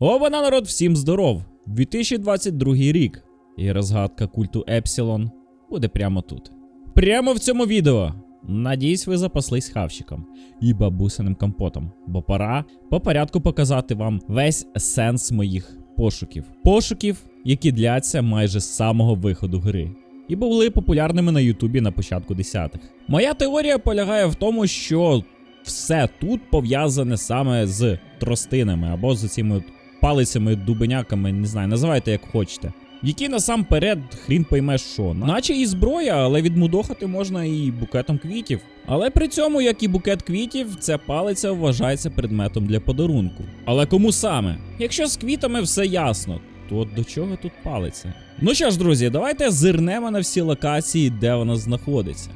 Оба народ, всім здоров! 2022 рік. І розгадка культу Епсилон буде прямо тут. Прямо в цьому відео. Надіюсь, ви запаслись хавчиком і бабусиним компотом, бо пора по порядку показати вам весь сенс моїх пошуків. Пошуків, які дляться майже з самого виходу гри. І були популярними на Ютубі на початку десятих. Моя теорія полягає в тому, що все тут пов'язане саме з тростинами або з цими палицями, дубеняками, не знаю, називайте як хочете. Які насамперед хрін пойме що. Наче і зброя, але відмудохати можна і букетом квітів. Але при цьому, як і букет квітів, ця палиця вважається предметом для подарунку. Але кому саме? Якщо з квітами все ясно, то до чого тут палиця? Ну що ж, друзі, давайте зирнемо на всі локації, де вона знаходиться.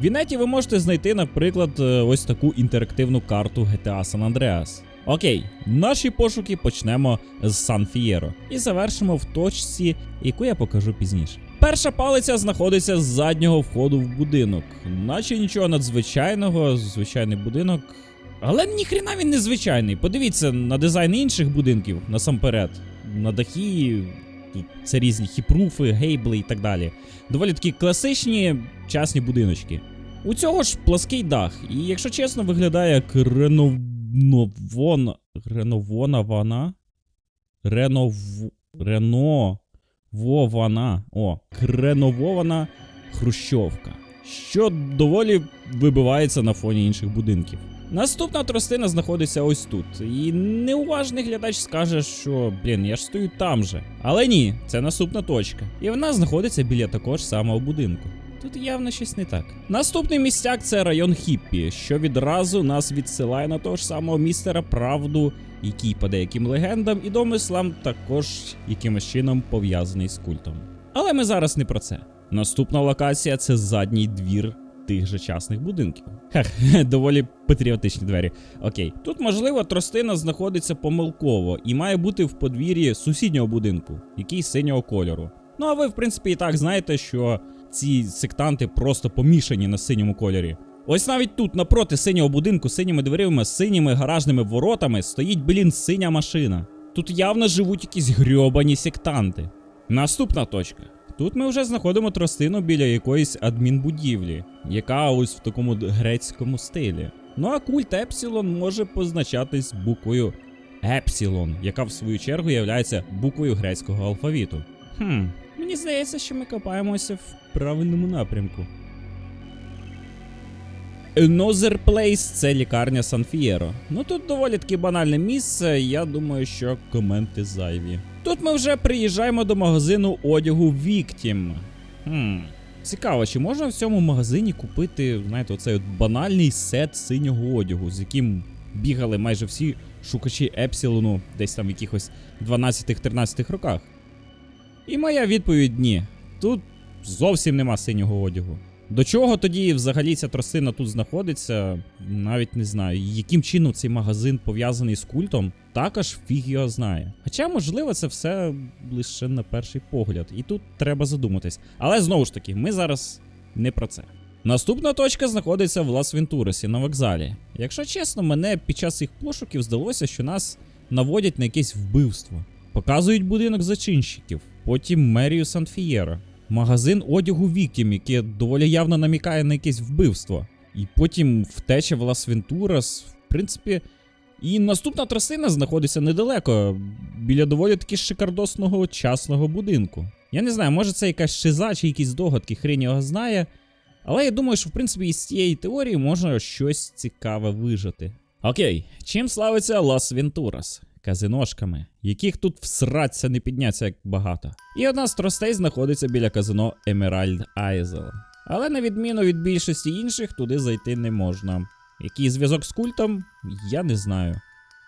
В Інеті ви можете знайти, наприклад, е, ось таку інтерактивну карту GTA San Andreas. Окей, наші пошуки почнемо з Сан Фієро і завершимо в точці, яку я покажу пізніше. Перша палиця знаходиться з заднього входу в будинок, наче нічого надзвичайного, звичайний будинок. Але ніхрена він не звичайний. Подивіться на дизайн інших будинків насамперед. На дахі, це різні хіпруфи, гейбли і так далі. Доволі такі класичні часні будиночки. У цього ж плаский дах, і якщо чесно, виглядає як реновон... ренована Ренов... Реновована. О, реновована хрущовка. Що доволі вибивається на фоні інших будинків. Наступна тростина знаходиться ось тут. І неуважний глядач скаже, що блін, я ж стою там же. Але ні, це наступна точка. І вона знаходиться біля такого ж самого будинку. Тут явно щось не так. Наступний місцяк це район Хіппі, що відразу нас відсилає на того ж самого містера Правду, який по деяким легендам і домислам також якимось чином пов'язаний з культом. Але ми зараз не про це. Наступна локація це задній двір тих же часних будинків. Хех, доволі патріотичні двері. Окей, тут можливо тростина знаходиться помилково і має бути в подвір'ї сусіднього будинку, який синього кольору. Ну а ви, в принципі, і так знаєте, що ці сектанти просто помішані на синьому кольорі. Ось навіть тут, напроти синього будинку, синіми дверима, синіми гаражними воротами, стоїть, блін, синя машина. Тут явно живуть якісь грьобані сектанти. Наступна точка. Тут ми вже знаходимо тростину біля якоїсь адмінбудівлі, яка ось в такому грецькому стилі. Ну а культ Епсилон може позначатись буквою Епсилон, яка в свою чергу є буквою грецького алфавіту. Хм, мені здається, що ми копаємося в правильному напрямку. Another Place – це лікарня Сан Фієро. Ну тут доволі таки банальне місце, я думаю, що коменти зайві. Тут ми вже приїжджаємо до магазину одягу Victim. Хм. Цікаво, чи можна в цьому магазині купити, знаєте, оцей от банальний сет синього одягу, з яким бігали майже всі шукачі Епсилону десь там в якихось 12-13 роках? І моя відповідь ні. Тут зовсім нема синього одягу. До чого тоді взагалі ця тростина тут знаходиться, навіть не знаю. Яким чином цей магазин пов'язаний з культом, також фіг його знає. Хоча, можливо, це все лише на перший погляд, і тут треба задуматись. Але знову ж таки, ми зараз не про це. Наступна точка знаходиться в Лас Вентурасі на вокзалі. Якщо чесно, мене під час їх пошуків здалося, що нас наводять на якесь вбивство. Показують будинок зачинщиків, потім мерію Сан-Фієро, магазин одягу Віктім, яке доволі явно намікає на якесь вбивство. І потім втеча в Лас Вентурас. В принципі, і наступна трасина знаходиться недалеко, біля доволі таки шикардосного часного будинку. Я не знаю, може це якась шиза чи якісь догадки, хрень його знає. Але я думаю, що в принципі із цієї теорії можна щось цікаве вижити. Окей, чим славиться Лас Вентурас? Казиношками, яких тут всраться не підняться як багато. І одна з тростей знаходиться біля казино Emerald Isle. Але на відміну від більшості інших, туди зайти не можна. Який зв'язок з культом, я не знаю.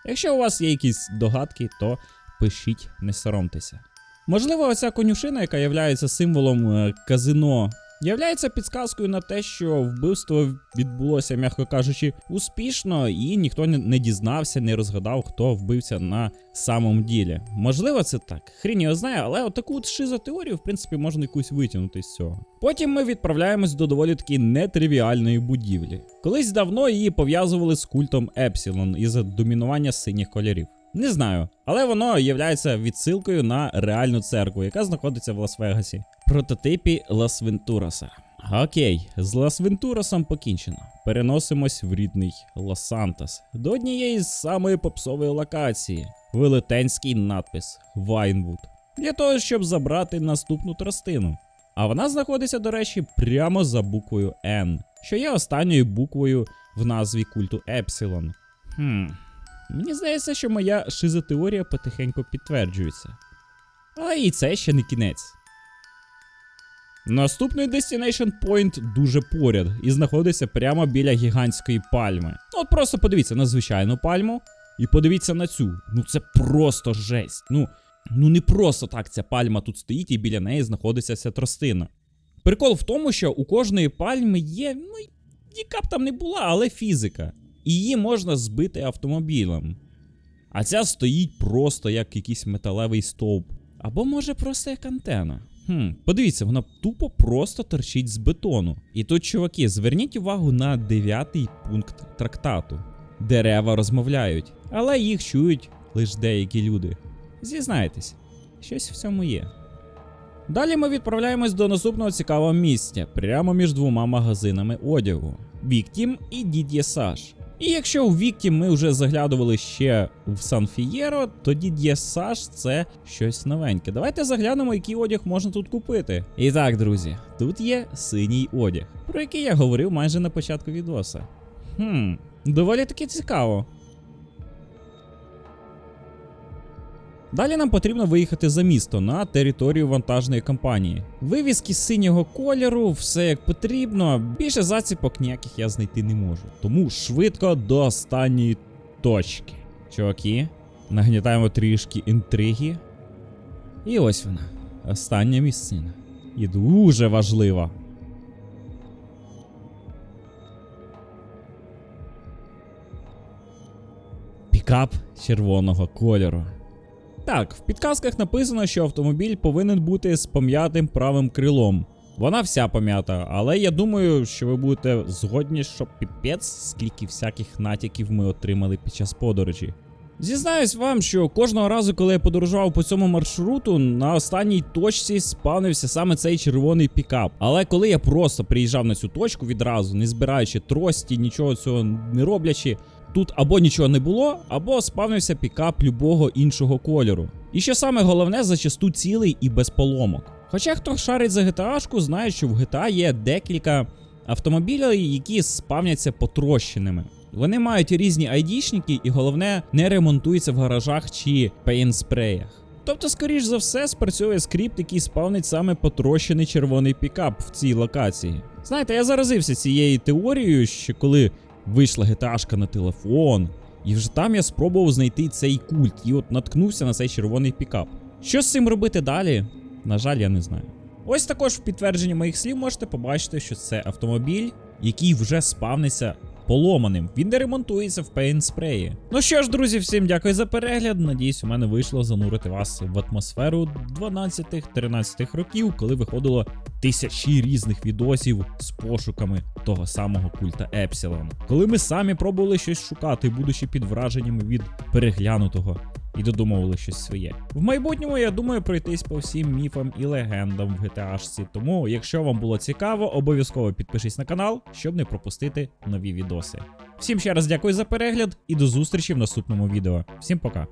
Якщо у вас є якісь догадки, то пишіть, не соромтеся. Можливо, оця конюшина, яка є символом е, казино, являється підсказкою на те, що вбивство відбулося, м'яко кажучи, успішно, і ніхто не- дізнався, не розгадав, хто вбився на самому ділі. Можливо, це так. Хрін його знає, але отаку от шизотеорію, в принципі, можна якусь витягнути з цього. Потім ми відправляємось до доволі таки нетривіальної будівлі. Колись давно її пов'язували з культом Епсилон із-за домінування синіх кольорів. Не знаю, але воно є відсилкою на реальну церкву, яка знаходиться в Лас-Вегасі. Прототипі Лас Вентураса. Окей, з Лас Вентурасом покінчено. Переносимось в рідний Лос-Сантос до однієї з самої попсової локації. Велетенський надпис Вайнвуд. Для того, щоб забрати наступну тростину. А вона знаходиться, до речі, прямо за буквою N, що є останньою буквою в назві культу Епсилон. Хм. Мені здається, що моя шизотеорія потихеньку підтверджується. Але і це ще не кінець. Наступний Destination Point дуже поряд і знаходиться прямо біля гігантської пальми. Ну, От просто подивіться на звичайну пальму і подивіться на цю. Ну це просто жесть. Ну, ну не просто так ця пальма тут стоїть і біля неї знаходиться ця тростина. Прикол в тому, що у кожної пальми є, ну, яка б там не була, але фізика. Її можна збити автомобілем. А ця стоїть просто як якийсь металевий стовп. Або може просто як антена. Хм, подивіться, вона тупо просто торчить з бетону. І тут, чуваки, зверніть увагу на дев'ятий пункт трактату. Дерева розмовляють, але їх чують лише деякі люди. Зізнайтесь, щось в цьому є. Далі ми відправляємось до наступного цікавого місця, прямо між двома магазинами одягу: Victim і Дід'є Саш. І якщо у Вікті ми вже заглядували ще в Санфієро, тоді Саш це щось новеньке. Давайте заглянемо, який одяг можна тут купити. І так, друзі, тут є синій одяг, про який я говорив майже на початку відоса. Хм, доволі таки цікаво. Далі нам потрібно виїхати за місто на територію вантажної компанії. Вивіски синього кольору, все як потрібно. Більше заціпок ніяких я знайти не можу. Тому швидко до останньої точки. Чуваки, нагнітаємо трішки інтриги. І ось вона. Остання місцина. І дуже важлива. Пікап червоного кольору. Так, в підказках написано, що автомобіль повинен бути з пом'ятим правим крилом. Вона вся пом'ята, але я думаю, що ви будете згодні, що піпець, скільки всяких натяків ми отримали під час подорожі. Зізнаюсь вам, що кожного разу, коли я подорожував по цьому маршруту, на останній точці спавнився саме цей червоний пікап. Але коли я просто приїжджав на цю точку відразу, не збираючи трості, нічого цього не роблячи, тут або нічого не було, або спавнився пікап любого іншого кольору. І що саме головне, зачасту цілий і без поломок. Хоча хто шарить за GTA, знає, що в GTA є декілька автомобілів, які спавняться потрощеними. Вони мають різні айдішники, і головне, не ремонтуються в гаражах чи пейнспреях. Тобто, скоріш за все, спрацьовує скрипт, який спавнить саме потрощений червоний пікап в цій локації. Знаєте, я заразився цією теорією, що коли вийшла GTA на телефон, і вже там я спробував знайти цей культ, і от наткнувся на цей червоний пікап. Що з цим робити далі? На жаль, я не знаю. Ось також в підтвердженні моїх слів можете побачити, що це автомобіль, який вже спавниться поломаним. Він не ремонтується в Paint спреї. Ну що ж, друзі, всім дякую за перегляд. Надіюсь, у мене вийшло занурити вас в атмосферу 12-13 років, коли виходило тисячі різних відосів з пошуками того самого культа Епсилон. Коли ми самі пробували щось шукати, будучи під враженнями від переглянутого. І додумували щось своє. В майбутньому я думаю пройтись по всім міфам і легендам в GTA. Тому, якщо вам було цікаво, обов'язково підпишись на канал, щоб не пропустити нові відоси. Всім ще раз дякую за перегляд і до зустрічі в наступному відео. Всім пока.